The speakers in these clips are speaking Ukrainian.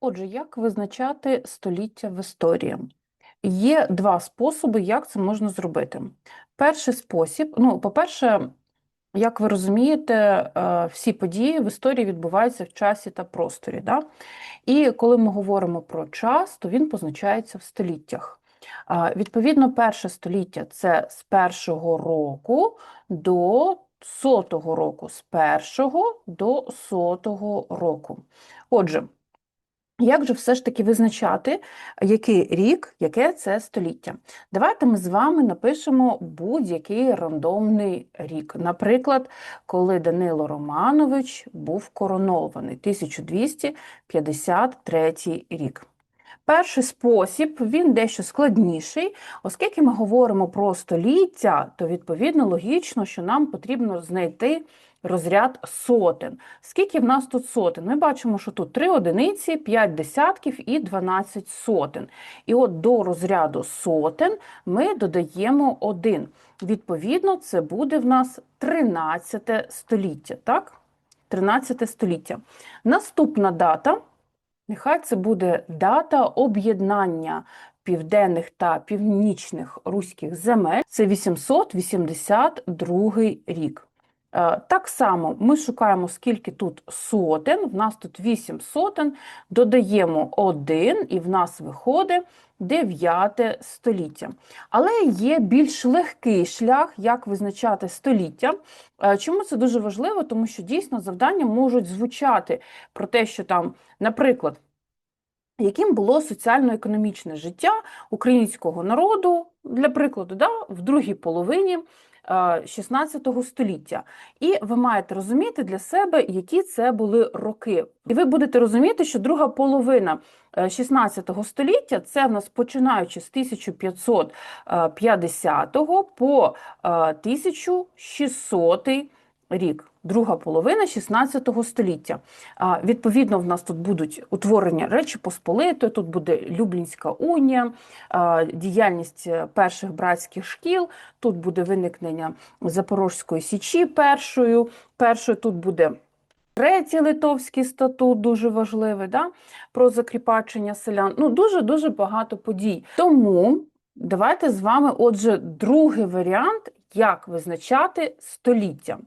Отже, як визначати століття в історії? Є два способи, як це можна зробити. Перший спосіб, ну, по-перше, як ви розумієте, е, всі події в історії відбуваються в часі та просторі. Да? І коли ми говоримо про час, то він позначається в століттях. Відповідно, перше століття це з першого року до сотого року, з першого до сотого року. Отже, як же все ж таки визначати, який рік, яке це століття? Давайте ми з вами напишемо будь-який рандомний рік. Наприклад, коли Данило Романович був коронований 1253 рік. Перший спосіб він дещо складніший, оскільки ми говоримо про століття, то відповідно логічно, що нам потрібно знайти розряд сотен. Скільки в нас тут сотен? Ми бачимо, що тут 3 одиниці, 5 десятків і 12 сотен. І от до розряду сотен ми додаємо 1. Відповідно, це буде в нас 13 століття. так? 13 століття. Наступна дата, нехай це буде дата об'єднання південних та північних руських земель. Це 882 рік. Е, так само ми шукаємо, скільки тут сотен, в нас тут 8 сотен, додаємо 1, і в нас виходить 9 століття. Але є більш легкий шлях, як визначати століття. Е, чому це дуже важливо? Тому що дійсно завдання можуть звучати про те, що там, наприклад, яким було соціально-економічне життя українського народу, для прикладу, да, в другій половині 16 століття. І ви маєте розуміти для себе, які це були роки. І ви будете розуміти, що друга половина 16 століття це в нас починаючи з 1550 по 1600 рік друга половина 16 століття. Відповідно, в нас тут будуть утворення Речі Посполитої, тут буде Люблінська унія, діяльність перших братських шкіл, тут буде виникнення Запорозької Січі першою, першою тут буде. Третій Литовський статут дуже важливий, да? про закріпачення селян. Ну, дуже-дуже багато подій. Тому давайте з вами, отже, другий варіант, як визначати століття.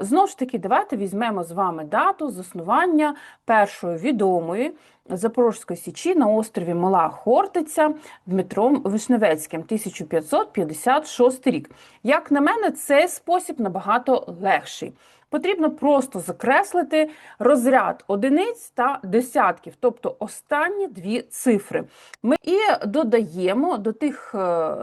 Знову ж таки, давайте візьмемо з вами дату заснування першої відомої Запорозької січі на острові Мала Хортиця Дмитром Вишневецьким, 1556 рік. Як на мене, цей спосіб набагато легший. Потрібно просто закреслити розряд одиниць та десятків, тобто останні дві цифри. Ми і додаємо до тих е,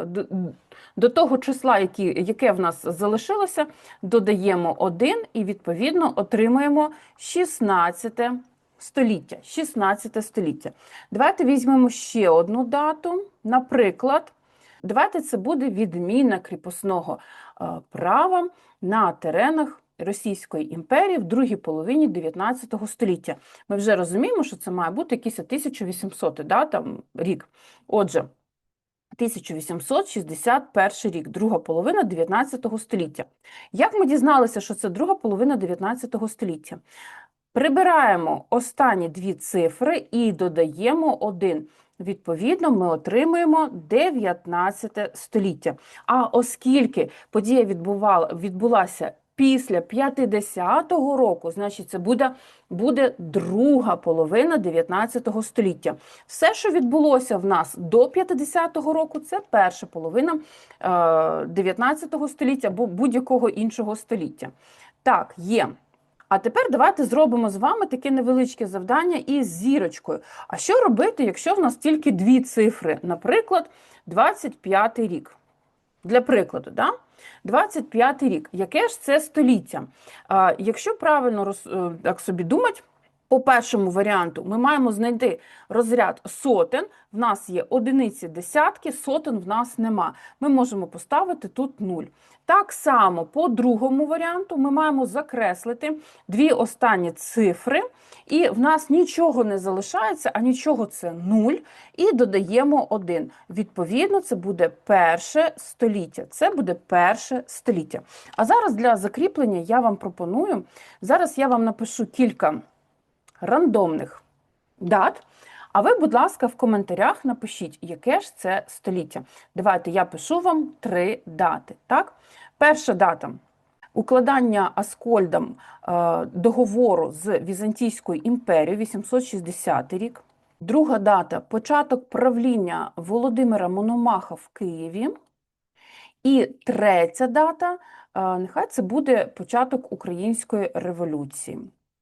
до того числа, які, яке в нас залишилося, додаємо 1 і, відповідно, отримуємо 16 століття. 16 століття. Давайте візьмемо ще одну дату. Наприклад, давайте це буде відміна кріпосного е, права на теренах. Російської імперії в другій половині 19 століття. Ми вже розуміємо, що це має бути якийсь 1800 да, там, рік. Отже, 1861 рік, друга половина 19 століття. Як ми дізналися, що це друга половина 19 століття? Прибираємо останні дві цифри і додаємо один. Відповідно, ми отримуємо 19 століття. А оскільки подія відбувала, відбулася після 50-го року, значить, це буде буде друга половина 19 століття. Все, що відбулося в нас до 50-го року, це перша половина 19 е, століття або будь-якого іншого століття. Так, є. А тепер давайте зробимо з вами таке невеличке завдання із зірочкою. А що робити, якщо в нас тільки дві цифри? Наприклад, 25 рік. Для прикладу, да? 25 рік. Яке ж це століття? Якщо правильно е, так собі думати, по першому варіанту ми маємо знайти розряд сотен. В нас є одиниці десятки, сотен в нас нема. Ми можемо поставити тут 0. Так само, по другому варіанту, ми маємо закреслити дві останні цифри, і в нас нічого не залишається, а нічого це 0, і додаємо 1. Відповідно, це буде перше століття. Це буде перше століття. А зараз для закріплення я вам пропоную, зараз я вам напишу кілька рандомних дат. А ви, будь ласка, в коментарях напишіть, яке ж це століття. Давайте я пишу вам три дати. Так? Перша дата укладання Аскольдом е, договору з Візантійською імперією 860 рік. Друга дата початок правління Володимира Мономаха в Києві. І третя дата, е, нехай це буде початок Української революції.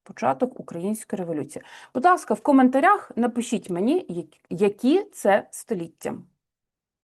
Початок Української революції. Будь ласка, в коментарях напишіть мені, які це століття.